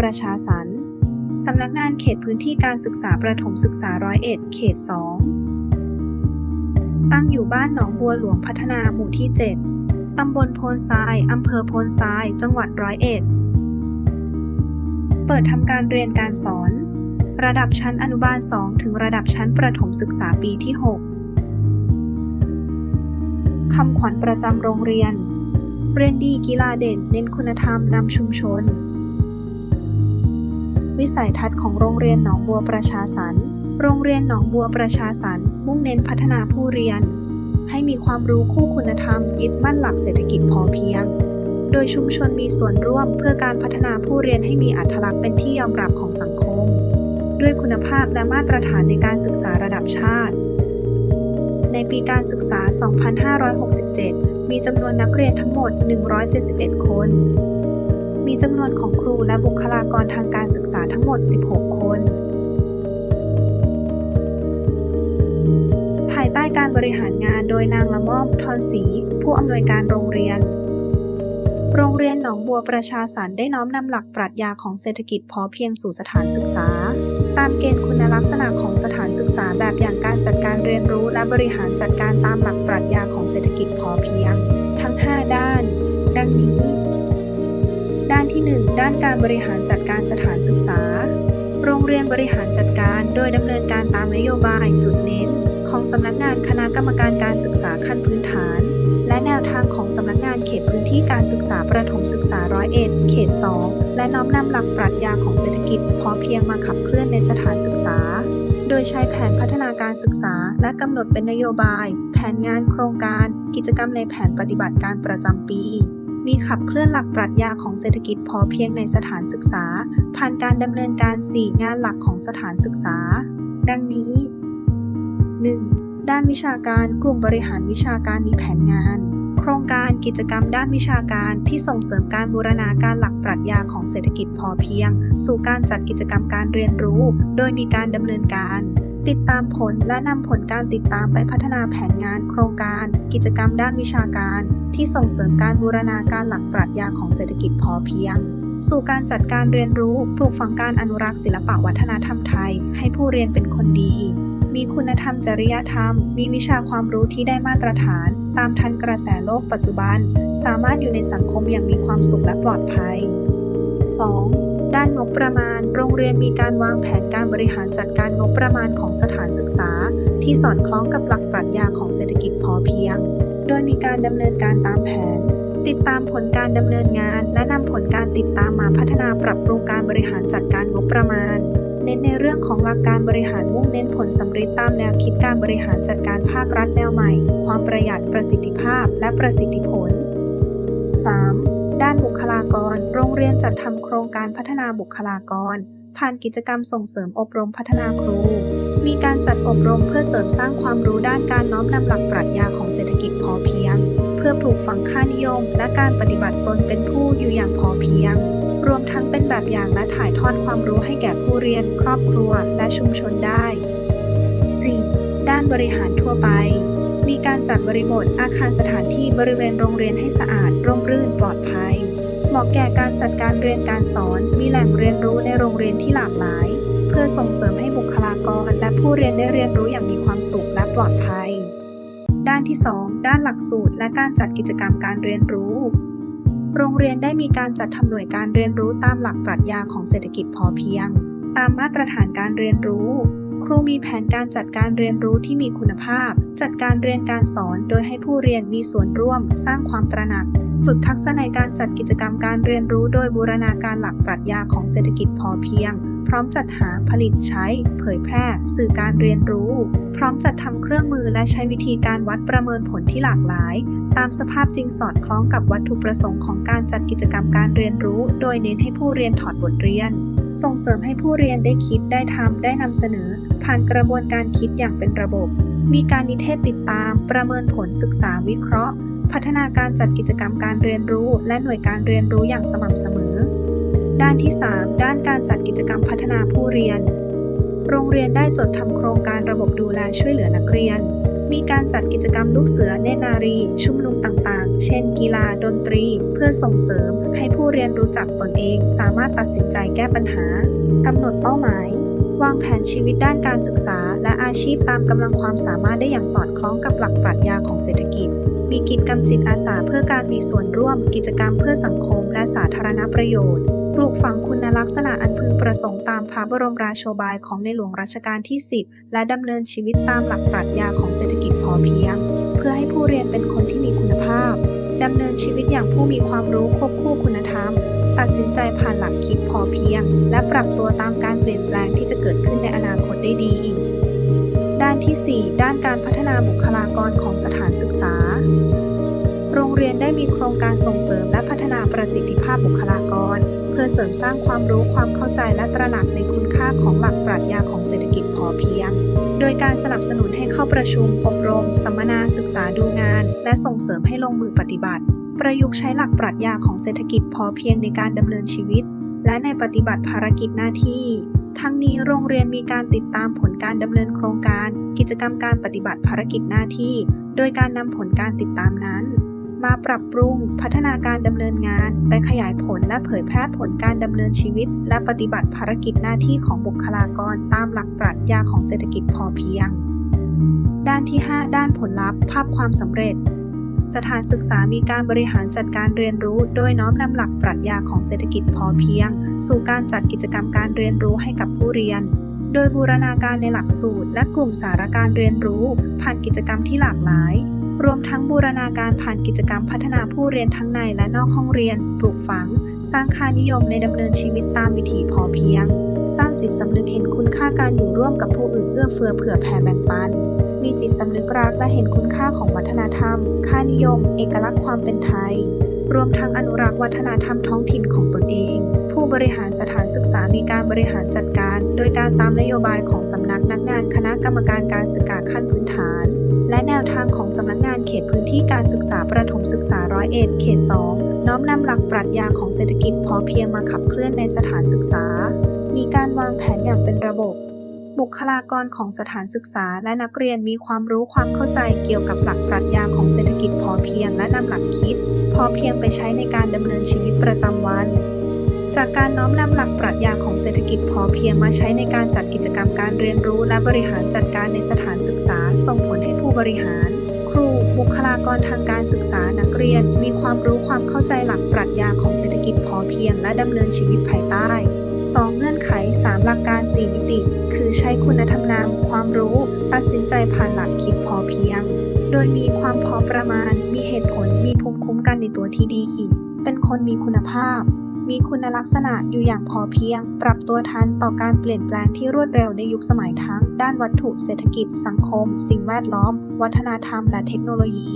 ประชาสรรค์สำนักงานเขตพื้นที่การศึกษาประถมศึกษาร้อยเอ็ดเขต2ตั้งอยู่บ้านหนองบัวหลวงพัฒนาหมู่ที่ 7 ตำบลโพนทราย อำเภอโพนทราย จังหวัดร้อยเอ็ด เปิดทำการเรียนการสอน ระดับชั้นอนุบาล 2 ถึงระดับชั้นประถมศึกษาปีที่ 6 คำขวัญประจำโรงเรียน เรียนดีกีฬาเด่น เน้นคุณธรรมนำชุมชน วิสัยทัศน์ของโรงเรียนหนองบัวประชาสรรโรงเรียนหนองบัวประชาสรรมุ่งเน้นพัฒนาผู้เรียน ให้มีความรู้คู่คุณธรรม ยึดมั่นหลักเศรษฐกิจพอเพียง โดยชุมชนมีส่วนร่วมเพื่อการพัฒนาผู้เรียนให้มีอัตลักษณ์เป็นที่ยอมรับของสังคม ด้วยคุณภาพและมาตรฐานในการศึกษาระดับชาติ ในปีการศึกษา 2567 มีจำนวนนักเรียนทั้งหมด 171 คน มีจำนวนของครูและบุคลากรทางการศึกษาทั้งหมด 16 คน ภายใต้การบริหารงานโดยนางละม่อมทอนศรีผู้อำนวยการโรงเรียน โรงเรียนหนองบัวประชาสรรค์ได้น้อมนำหลักปรัชญาของเศรษฐกิจพอเพียงสู่สถานศึกษา ตามเกณฑ์คุณลักษณะของสถานศึกษาแบบอย่างการจัดการเรียนรู้และบริหารจัดการตามหลักปรัชญาของเศรษฐกิจพอเพียง ทั้ง 5 ด้าน ดังนี้ ที่1ด้านการบริหารจัดการสถานศึกษา โรงเรียนบริหารจัดการโดยดำเนินการตามนโยบายจุดเน้น ของสำนักงานคณะกรรมการการศึกษาขั้นพื้นฐาน และแนวทางของสำนักงานเขตพื้นที่การศึกษาประถมศึกษาร้อยเอ็ดเขต 2 และน้อมนำหลักปรัชญาของเศรษฐกิจพอเพียงมาขับเคลื่อนในสถานศึกษา โดยใช้แผนพัฒนาการศึกษา และกำหนดเป็นนโยบาย แผนงานโครงการ กิจกรรมในแผนปฏิบัติการประจำปี มีขับเคลื่อนหลักปรัชญาของเศรษฐกิจพอเพียงในสถานศึกษา ผ่านการดำเนินการ 4 งานหลักของสถานศึกษา ดังนี้ 1. ด้านวิชาการกลุ่มบริหารวิชาการมีแผนงาน โครงการกิจกรรมด้านวิชาการที่ส่งเสริมการบูรณาการหลักปรัชญาของเศรษฐกิจพอเพียง สู่การจัดกิจกรรมการเรียนรู้ โดยมีการดำเนินการ ติดตามผลและนำผลการติดตามไปพัฒนาแผนงาน โครงการ กิจกรรมด้านวิชาการ ที่ส่งเสริมการบูรณาการหลักปรัชญาของเศรษฐกิจพอเพียง สู่การจัดการเรียนรู้ปลูกฝังการอนุรักษ์ศิลปวัฒนธรรมไทย ให้ผู้เรียนเป็นคนดี มีคุณธรรมจริยธรรม มีวิชาความรู้ที่ได้มาตรฐาน ตามทันกระแสโลกปัจจุบัน สามารถอยู่ในสังคมอย่างมีความสุขและปลอดภัย 2. ด้านงบประมาณ โรงเรียนมีการวางแผนการบริหารจัดการงบประมาณของสถานศึกษา ที่สอดคล้องกับหลักปรัชญาของเศรษฐกิจพอเพียง โดยมีการดำเนินการตามแผน ติดตามผลการดำเนินงาน และนำผลการติดตามมาพัฒนาปรับปรุงการบริหารจัดการงบประมาณ เน้นในเรื่องของหลักการบริหารมุ่งเน้นผลสำเร็จตามแนวคิดการบริหารจัดการภาครัฐแนวใหม่ ความประหยัดประสิทธิภาพ และประสิทธิผล 3. านบุคลากร โรงเรียนจัดทำโครงการพัฒนาบุคลากร ผ่านกิจกรรมส่งเสริมอบรมพัฒนาครู มีการจัดอบรมเพื่อเสริมสร้างความรู้ด้านการน้อมนำหลักปรัชญาของเศรษฐกิจพอเพียง เพื่อปลูกฝังค่านิยม และการปฏิบัติตนเป็นผู้อยู่อย่างพอเพียง รวมทั้งเป็นแบบอย่างและถ่ายทอดความรู้ให้แก่ผู้เรียน ครอบครัว และชุมชนได้ 4. ด้านบริหารทั่วไปมีการจัดบริบทอาคารสถานที่บริเวณโรงเรียนให้สะอาด ร่มรื่นปลอดภัย เหมาะแก่การจัดการเรียนการสอน มีแหล่งเรียนรู้ในโรงเรียนที่หลากหลาย เพื่อส่งเสริมให้บุคลากรและผู้เรียนได้เรียนรู้อย่างมีความสุขและปลอดภัย ด้านที่ 2 ด้านหลักสูตรและการจัดกิจกรรมการเรียนรู้ โรงเรียนได้มีการจัดทำหน่วยการเรียนรู้ตามหลักปรัชญาของเศรษฐกิจพอเพียง ตามมาตรฐานการเรียนรู้ ครูมีแผนการจัดการเรียนรู้ที่มีคุณภาพ จัดการเรียนการสอนโดยให้ผู้เรียนมีส่วนร่วม สร้างความตระหนัก ฝึกทักษะในการจัดกิจกรรมการเรียนรู้โดยบูรณาการหลักปรัชญาของเศรษฐกิจพอเพียง ร้อมจัดหาผลิตใช้ เผยแพร่ สื่อการเรียนรู้ พร้อมจัดทำเครื่องมือและใช้วิธีการวัดประเมินผลที่หลากหลาย ตามสภาพจริงสอดคล้องกับวัตถุประสงค์ของการจัดกิจกรรมการเรียนรู้ โดยเน้นให้ผู้เรียนถอดบทเรียน ส่งเสริมให้ผู้เรียนได้คิดได้ทำได้นำเสนอ ผ่านกระบวนการคิดอย่างเป็นระบบ มีการนิเทศติดตาม ประเมินผลศึกษาวิเคราะห์ พัฒนาการจัดกิจกรรมการเรียนรู้ และหน่วยการเรียนรู้อย่างสม่ำเสมอ ด้านที่ 3 ด้านการจัดกิจกรรมพัฒนาผู้เรียน โรงเรียนได้จดทำโครงการระบบดูแลช่วยเหลือนักเรียน มีการจัดกิจกรรมลูกเสือเนนารี ชุมนุมต่างๆ เช่น กีฬา ดนตรี เพื่อส่งเสริม ให้ผู้เรียนรู้จักตนเอง สามารถตัดสินใจแก้ปัญหากำหนดเป้าหมายวางแผนชีวิตด้านการศึกษา และอาชีพตามกำลังความสามารถได้อย่างสอดคล้องกับหลักปรัชญาของเศรษฐกิจ มีกิจกรรมจิตอาสาเพื่อการมีส่วนร่วม กิจกรรมเพื่อสังคมและสาธารณประโยชน์ ปลูกฝังคุณลักษณะอันพึงประสงค์ตามพระบรมราโชบายของในหลวงรัชกาลที่ 10 และดำเนินชีวิตตามหลักปรัชญาของเศรษฐกิจพอเพียง เพื่อให้ผู้เรียนเป็นคนที่มีคุณภาพดำเนินชีวิตอย่างผู้มีความรู้ควบคู่คุณธรรม ตัดสินใจผ่านหลักคิดพอเพียง และปรับตัวตามการเปลี่ยนแปลงที่จะเกิดขึ้นในอนาคตได้ดี ด้านที่ 4 ด้านการพัฒนาบุคลากรของสถานศึกษา โรงเรียนได้มีโครงการส่งเสริมและพัฒนาประสิทธิภาพบุคลากร เพื่อเสริมสร้างความรู้ความเข้าใจและตระหนักในคุณค่าของหลักปรัชญาของเศรษฐกิจพอเพียง โดยการสนับสนุนให้เข้าประชุม อบรม สัมมนาศึกษาดูงาน และส่งเสริมให้ลงมือปฏิบัติ ประยุกต์ใช้หลักปรัชญาของเศรษฐกิจพอเพียงในการดำเนินชีวิต และในปฏิบัติภารกิจหน้าที่ทั้งนี้โรงเรียนมีการติดตามผลการดำเนินโครงการ กิจกรรมการปฏิบัติภารกิจหน้าที่ โดยการนำผลการติดตามนั้น มาปรับปรุงพัฒนาการดำเนินงาน ไปขยายผลและเผยแพร่ผลการดำเนินชีวิต และปฏิบัติภารกิจหน้าที่ของบุคลากรตามหลักปรัชญาของเศรษฐกิจพอเพียง ด้านที่ 5 ด้านผลลัพธ์ ภาพความสำเร็จ สถานศึกษามีการบริหารจัดการเรียนรู้ โดยน้อมนำหลักปรัชญาของเศรษฐกิจพอเพียง สู่การจัดกิจกรรมการเรียนรู้ให้กับผู้เรียนโดยบูรณาการในหลักสูตร และกลุ่มสาระการเรียนรู้ ผ่านกิจกรรมที่หลากหลาย รวมทั้งบูรณาการผ่านกิจกรรมพัฒนาผู้เรียนทั้งในและนอกห้องเรียน ปลูกฝัง สร้างค่านิยมในดำเนินชีวิตตามวิถีพอเพียง สร้างจิตสำนึกเห็นคุณค่าการอยู่ร่วมกับผู้อื่นเอื้อเฟื้อเผื่อแผ่แบ่งปัน มีจิตสำนึกรักและเห็นคุณค่าของวัฒนธรรม ค่านิยม เอกลักษณ์ความเป็นไทย รวมทั้งอนุรักษ์วัฒนธรรมท้องถิ่นของตนเอง ผู้บริหารสถานศึกษามีการบริหารจัดการ โดยการตามนโยบายของสำนักนักงานคณะกรรมการการศึกษาขั้นพื้นฐาน และแนวทางของสำนักงานเขตพื้นที่การศึกษาประถมศึกษาร้อยเอ็ดเขต 2 น้อมนำหลักปรัชญาของเศรษฐกิจพอเพียงมาขับเคลื่อนในสถานศึกษา มีการวางแผนอย่างเป็นระบบ บุคลากรของสถานศึกษาและนักเรียนมีความรู้ความเข้าใจเกี่ยวกับหลักปรัชญาของเศรษฐกิจพอเพียงและนำหลักคิด พอเพียงไปใช้ในการดำเนินชีวิตประจำวัน จากการน้อมนำหลักปรัชญาของเศรษฐกิจพอเพียงมาใช้ในการจัดกิจกรรมการเรียนรู้และบริหารจัดการในสถานศึกษา ส่งผลให้ผู้บริหาร ครู บุคลากรทางการศึกษานักเรียน มีความรู้ความเข้าใจหลักปรัชญาของเศรษฐกิจพอเพียง และดำเนินชีวิตภายใต้ 2 เงื่อนไข 3 หลักการ 4 มิติ คือใช้คุณธรรมนำความรู้ ตัดสินใจผ่านหลักคิดพอเพียง โดยมีความพอประมาณ มีเหตุผล มีภูมิคุ้มกันในตัวที่ดี เป็นคนมีคุณภาพ มีคุณลักษณะอยู่อย่างพอเพียง ปรับตัวทันต่อการเปลี่ยนแปลงที่รวดเร็วในยุคสมัยทั้ง ด้านวัตถุเศรษฐกิจ สังคม สิ่งแวดล้อม วัฒนธรรม และเทคโนโลยี